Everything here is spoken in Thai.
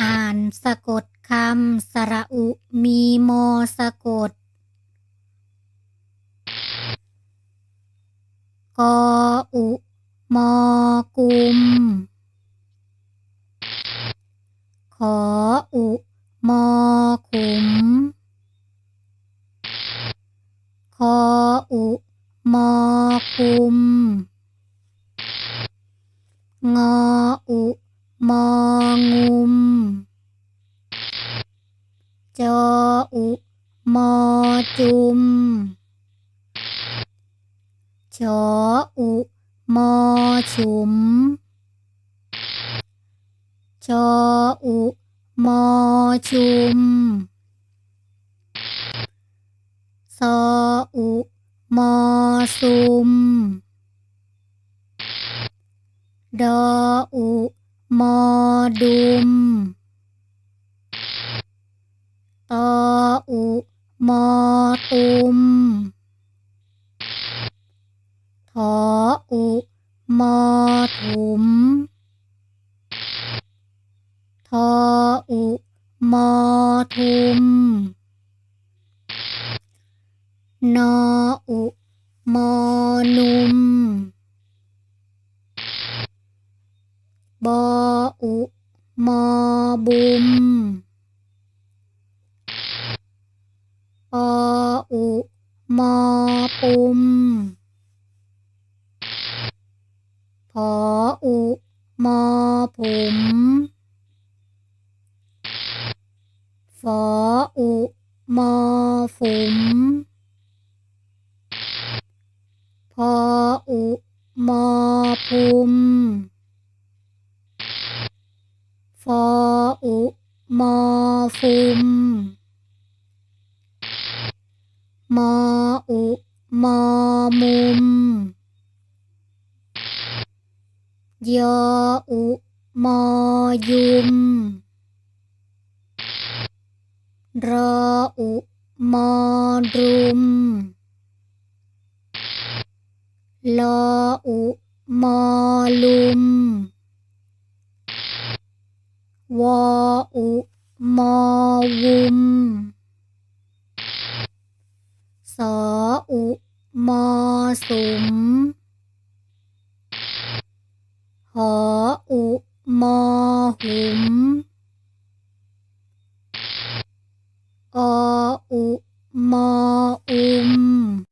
อ่านสะกดคำสระอุมีมอสะกดกออุมอกุม ขออุมอขุม คออุมอคุม งออุมองุม จ อุ มอจุม ชออุ มอฉุม ชออุ มอชุม ซออุ มอซุม ดออุ มอดุม ตอ อุมอตุมถออุมอถุมทออุมอทุมนออุมอนุมบออุมอบุม ป ออุมอปุมพออุมอผมฟออุมอฝุมพออุมอพุมฟออุมอฟุม มออุ มอมุม ยออุ มอยุม รออุ มอรุม ลออุ มอลุม วออุ มอวุม มอสุม หออุ มอหุม ออุ มออุม